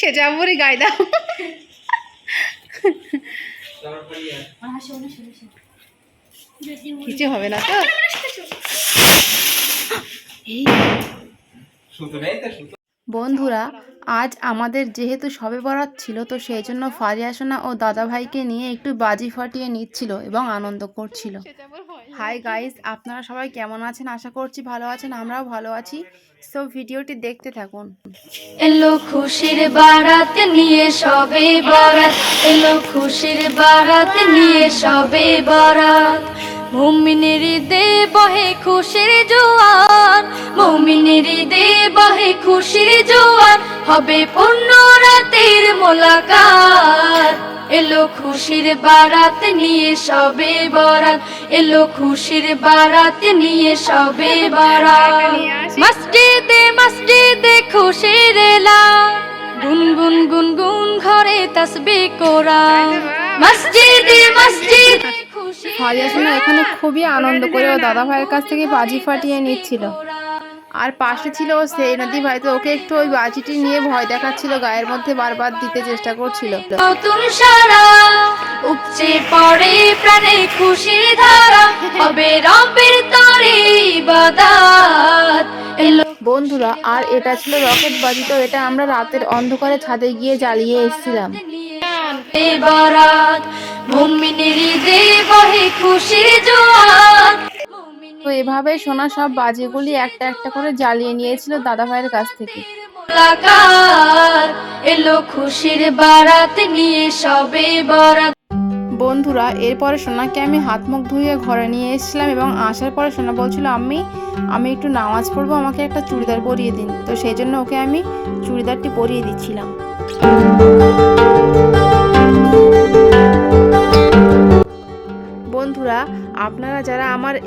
সেটা পরে গায়ে দাও। কিছু হবে না তো? বন্ধুরা, আজ আমাদের যেহেতু সবে বরাত ছিল, তো সেই জন্য ফারিয়া সোনা ও দাদা ভাইকে নিয়ে একটু বাজি ফাটিয়ে নিচ্ছিল এবং আনন্দ করছিল। হাই গাইস আপনারা সবাই কেমন আছেন? আশা করছি ভালো আছেন, আমরাও ভালো আছি। সো ভিডিওটি দেখতে থাকুন। এলো খুশির বারাত নিয়ে সবে বরাত। এলো খুশির বারাত নিয়ে সবে বরাত। মুমিনের দে বহে খুশির জোয়ার মুমিনের দে বহে খুশির জোয়ার হবে পূর্ণ রাতের মোলাকাত। এলো খুশির বারাত নিয়ে সবে বরাত, এলো খুশির বারাত নিয়ে সবে বরাত। মসজিদে মসজিদে খুশির এলা গুন গুন গুন গুন ঘরে তসবি কোরআন। মসজিদে মসজিদে ফারিয়া সোনা এখানে খুবই আনন্দ করে ও দাদা ভাইয়ের কাছ থেকে বাজি ফাটিয়ে নিচ্ছিল। আর পাশে ছিল ও সেই নদী ভাই তো ওকে একটু ওই বাজিটি নিয়ে ভয় দেখাচ্ছিল গায়ের মধ্যে বারবার দিতে চেষ্টা করছিল। নতুন সারা উপচে পড়ে প্রাণে খুশির ধারা হবে রবের তরে ইবাদত। বন্ধুরা আর এটা ছিল রকেট বাজি তো এটা আমরা রাতের অন্ধকারে ছাদে গিয়ে জ্বালিয়ে এসেছিলাম। মুমিনের খুশির জোয়ার। তো এভাবে সোনা সব বাজিগুলি একটা একটা করে জ্বালিয়ে নিয়েছিল দাদা ভাইয়ের কাছ থেকে। এলো খুশির বারাত নিয়ে সবে বরাত। বন্ধুরা এরপরে সোনাকে আমি হাত মুখ ধুয়ে ঘরে নিয়ে এসেছিলাম এবং আসার পরে সোনা বলছিল আমি আমি একটু নামাজ পড়ব আমাকে একটা চুড়িদার পরিয়ে দিন। তো সেই জন্য ওকে আমি চুড়িদারটি পরিয়ে দিচ্ছিলাম।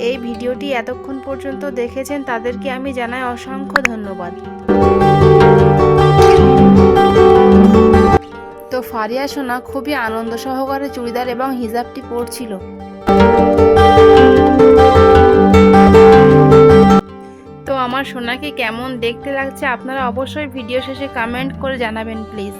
এই ভিডিওটি এতক্ষণ পর্যন্ত দেখেছেন তাদেরকে আমি জানাই অসংখ্য ধন্যবাদ। তো ফারিয়া সোনা খুবই আনন্দ সহকারে চুড়িদার এবং হিজাবটি পরছিল। তো আমার সোনাকে কেমন দেখতে লাগছে আপনারা অবশ্যই ভিডিও শেষে কমেন্ট করে জানাবেন প্লিজ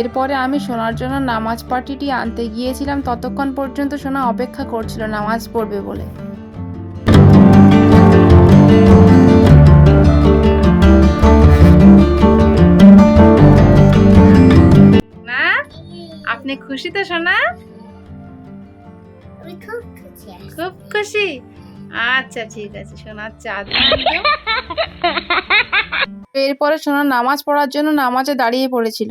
এরপরে আমি সোনার জন্য নামাজ পার্টিটি আনতে গিয়েছিলাম। ততক্ষণ পর্যন্ত সোনা অপেক্ষা করছিল নামাজ পড়বে বলে। না আপনি খুশি তো সোনা? খুব খুশি আচ্ছা ঠিক আছে সোনার চাঁদ এরপরে সোনা নামাজ পড়ার জন্য নামাজে দাঁড়িয়ে পড়েছিল।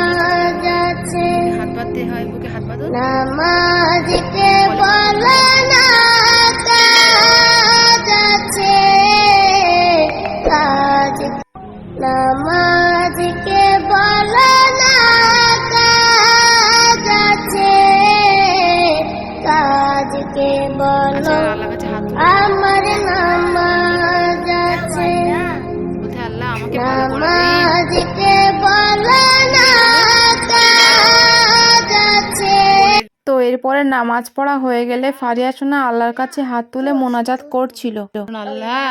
এরপরে নামাজ পড়া হয়ে গেলে ফারিয়া সোনা আল্লাহর কাছে হাত তুলে মোনাজাত করছিল। আল্লাহ।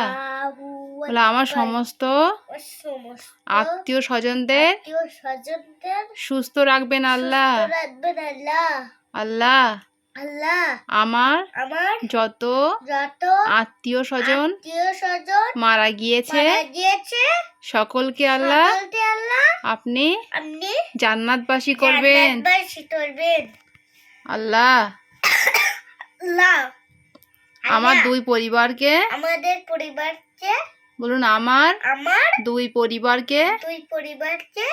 বলে আমার সমস্ত আত্মীয় স্বজনদের সুস্থ রাখবেন আল্লাহ। আল্লাহ। আমার আমার যত যত আত্মীয় স্বজন স্বজন মারা গিয়েছে গিয়েছে সকলকে আল্লাহ আপনি আপনি জান্নাতবাসী করবেন। জান্নাতবাসী করবেন। আল্লাহ। আমার দুই পরিবারকে আমাদের পরিবারকে বলুন আমার আমার দুই পরিবারকে দুই পরিবারকে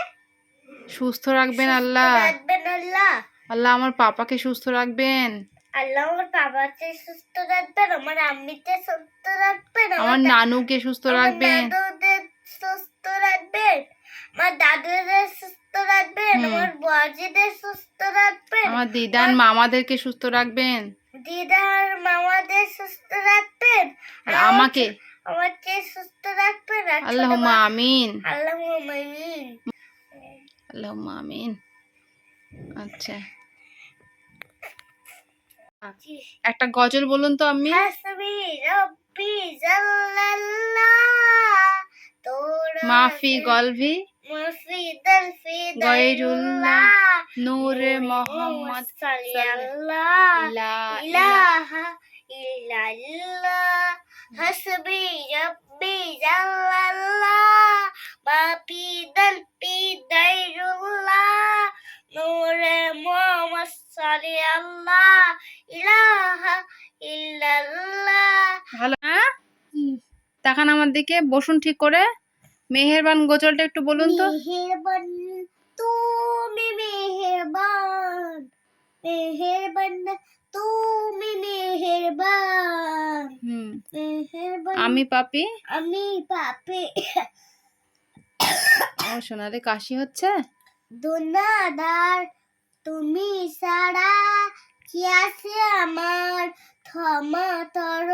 সুস্থ রাখবেন আল্লাহ। রাখবেন আল্লাহ। আল্লাহ আমার পাপাকে সুস্থ রাখবেন। আল্লাহ আমার বাবাকে সুস্থ রাখবেন আমার আম্মিকে সুস্থ রাখবেন আমার নানুকে সুস্থ রাখবেন। সুস্থ রাখবেন আমার দাদুদের সুস্থ রাখবেন আমার বাজিদের সুস্থ রাখবেন আমার দিদার মামাদেরকে সুস্থ রাখবেন। দিদার মামাদের সুস্থ রাখবেন আর আমাকে আমাকে সুস্থ রাখবেন আর ছোট আল্লাহ মা- আমিন আমিন। আল্লাহ আমিন। আচ্ছা। একটা গজল বলুন তো আমি মাফি গলভি। দাইরুল্লাহ নূরে মোহাম্মদ সাল্লাল্লাহ ইলাহা ইল্লাল্লাহ হাসবি রব্বি জাল্লাল্লাহ মাফি দলফি দাইরুল্লাহ নূরে মোহাম্মদ সাল্লাল্লাহ ইলাহা ইল্লাল্লাহ। ভালো। তাকান আমার দিকে বসুন ঠিক করে। মেহেরবান গজলটা একটু বলুন তো। মেহেরবান তুমি মেহেরবান মেহেরবান তুমি মেহেরবান হুম। আমি পাপি? আমি পাপে। ও সোনারে কাশি হচ্ছে? দুনাদার তুমি সারা কি আছে আমার? ক্ষমা তর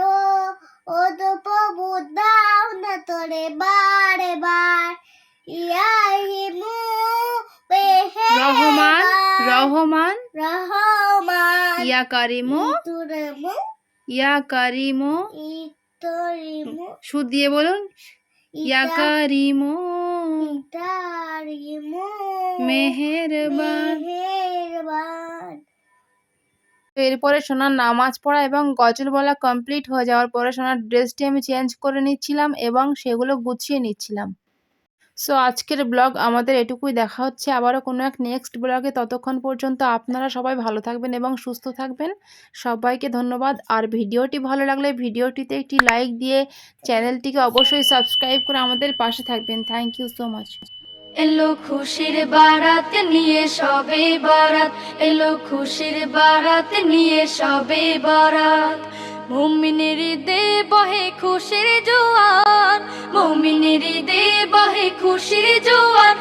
ও দাও না তোরে বারে বার ইয়াহিমু রহমান রহমান। রহমান ইয়া কারিমু। তুরমু ইয়া কারিমু। ইতরিমু সুদ দিয়ে বলুন। ইয়া কারিমু। ইতারিমু মেহেরবান। এরপরে সোনার নামাজ পড়া এবং গজল বলা কমপ্লিট হয়ে যাওয়ার পরে সোনার ড্রেসটি আমি চেঞ্জ করে নিচ্ছিলাম এবং সেগুলো গুছিয়ে নিচ্ছিলাম। সো আজকের ব্লগ আমাদের এটুকুই। দেখা হচ্ছে আবারও কোনো এক নেক্সট ব্লগে ততক্ষণ পর্যন্ত আপনারা সবাই ভালো থাকবেন এবং সুস্থ থাকবেন। সবাইকে ধন্যবাদ। আর ভিডিওটি ভালো লাগলে ভিডিওটিতে একটি লাইক দিয়ে চ্যানেলটিকে অবশ্যই সাবস্ক্রাইব করে আমাদের পাশে থাকবেন। থ্যাংক ইউ সো মাচ এলো খুশির বারাত নিয়ে সবে বারাত। এলো খুশির বারাত নিয়ে সবে বারাত। মুমিনের দে বহে খুশির জোয়ার মুমিনের দে বহে খুশির জোয়ার